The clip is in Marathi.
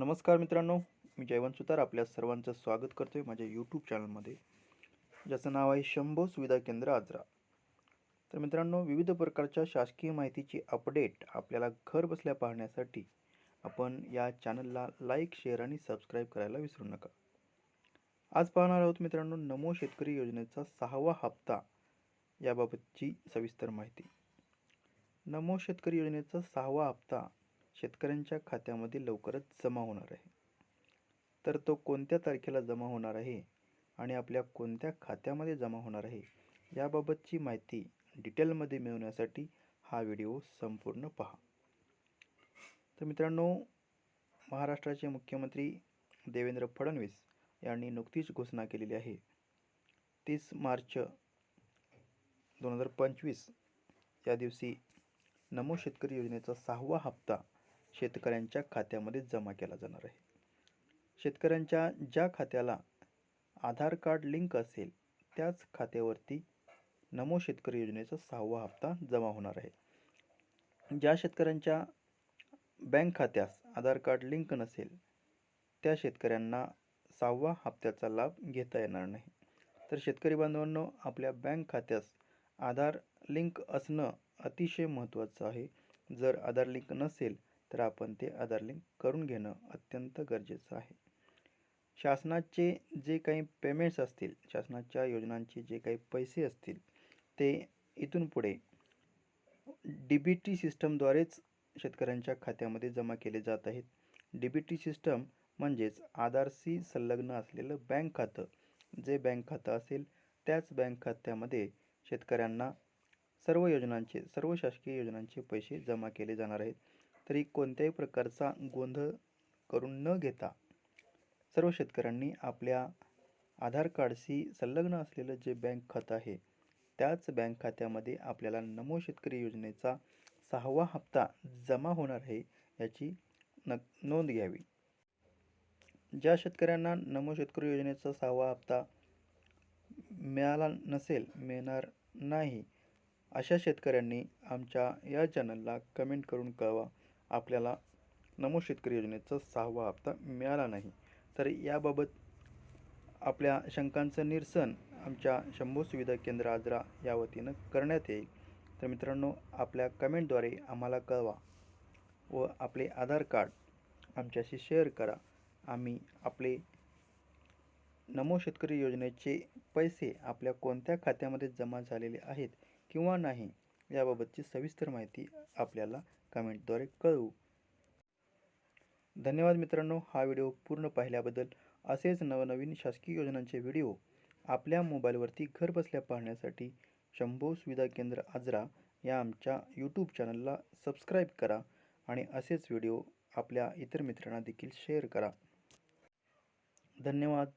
नमस्कार मित्रांनो मी जयवंत सुतार आपल्या सर्वांचं स्वागत करतोय माझ्या यूट्यूब चॅनलमध्ये ज्याचं नाव आहे शंभो सुविधा केंद्र आजरा. तर मित्रांनो विविध प्रकारच्या शासकीय माहितीची अपडेट आपल्याला घर बसल्या पाहण्यासाठी आपण या चॅनलला लाईक शेअर आणि सबस्क्राईब करायला विसरू नका. आज पाहणार आहोत मित्रांनो नमो शेतकरी योजनेचा सहावा हप्ता याबाबतची सविस्तर माहिती. नमो शेतकरी योजनेचा सहावा हप्ता शेतकऱ्यांच्या खात्यामध्ये लवकरच जमा होणार आहे. तर तो कोणत्या तारखेला जमा होणार आहे आणि आपल्या कोणत्या खात्यामध्ये जमा होणार आहे याबाबतची माहिती डिटेलमध्ये मिळवण्यासाठी हा व्हिडिओ संपूर्ण पहा. तर मित्रांनो महाराष्ट्राचे मुख्यमंत्री देवेंद्र फडणवीस यांनी नुकतीच घोषणा केलेली आहे. तीस मार्च दोन हजार पंचवीस या दिवशी नमो शेतकरी योजनेचा सहावा हप्ता शेतकऱ्यांच्या खात्यामध्ये जमा केला जाणार आहे. शेतकऱ्यांच्या ज्या खात्याला आधार कार्ड लिंक असेल त्याच खात्यावरती नमो शेतकरी योजनेचा सहावा हप्ता जमा होणार आहे. ज्या शेतकऱ्यांच्या बँक खात्यास आधार कार्ड लिंक नसेल त्या शेतकऱ्यांना सहावा हप्त्याचा लाभ घेता येणार नाही. तर शेतकरी बांधवांनो आपल्या बँक खात्यास आधार लिंक असणं अतिशय महत्त्वाचं आहे. जर आधार लिंक नसेल तर आपण ते आधार लिंक करून घेणं अत्यंत गरजेचं आहे. शासनाचे जे काही पेमेंट्स असतील शासनाच्या योजनांचे जे काही पैसे असतील ते इथून पुढे डी बी टी सिस्टमद्वारेच शेतकऱ्यांच्या खात्यामध्ये जमा केले जात आहेत. डी बी टी सिस्टम म्हणजेच आधारशी संलग्न असलेलं बँक खातं. जे बँक खातं असेल त्याच बँक खात्यामध्ये शेतकऱ्यांना सर्व योजनांचे सर्व शासकीय योजनांचे पैसे जमा केले जाणार आहेत. तरी कोणत्याही प्रकारचा गोंधळ करून न घेता सर्व शेतकऱ्यांनी आपल्या आधार कार्डशी संलग्न असलेलं जे बँक खातं आहे त्याच बँक खात्यामध्ये आपल्याला नमो शेतकरी योजनेचा सहावा हप्ता जमा होणार आहे याची न नोंद घ्यावी. ज्या शेतकऱ्यांना नमो शेतकरी योजनेचा सहावा हप्ता मिळाला नसेल मिळणार नाही अशा शेतकऱ्यांनी आमच्या या चॅनलला कमेंट करून कळवा. आपल्याला नमो शेतकरी योजनेचा सहावा हप्ता मिळाला नाही. तर याबाबत आपल्या शंकांचं निरसन आमच्या शंभू सुविधा केंद्र आजरा या वतीनं करण्यात येईल. तर मित्रांनो आपल्या कमेंटद्वारे आम्हाला कळवा व आपले आधार कार्ड आमच्याशी शेअर करा. आम्ही आपले नमो शेतकरी योजनेचे पैसे आपल्या कोणत्या खात्यामध्ये जमा झालेले आहेत किंवा नाही याबाबतची सविस्तर माहिती आपल्याला कमेंटद्वारे कळवू. धन्यवाद मित्रांनो हा व्हिडिओ पूर्ण पाहिल्याबद्दल असेच नवनवीन शासकीय योजनांचे व्हिडिओ आपल्या मोबाईलवरती घरबसल्या पाहण्यासाठी शंभो सुविधा केंद्र आजरा या आमच्या यूट्यूब चॅनलला सबस्क्राईब करा आणि असेच व्हिडिओ आपल्या इतर मित्रांना देखील शेअर करा. धन्यवाद.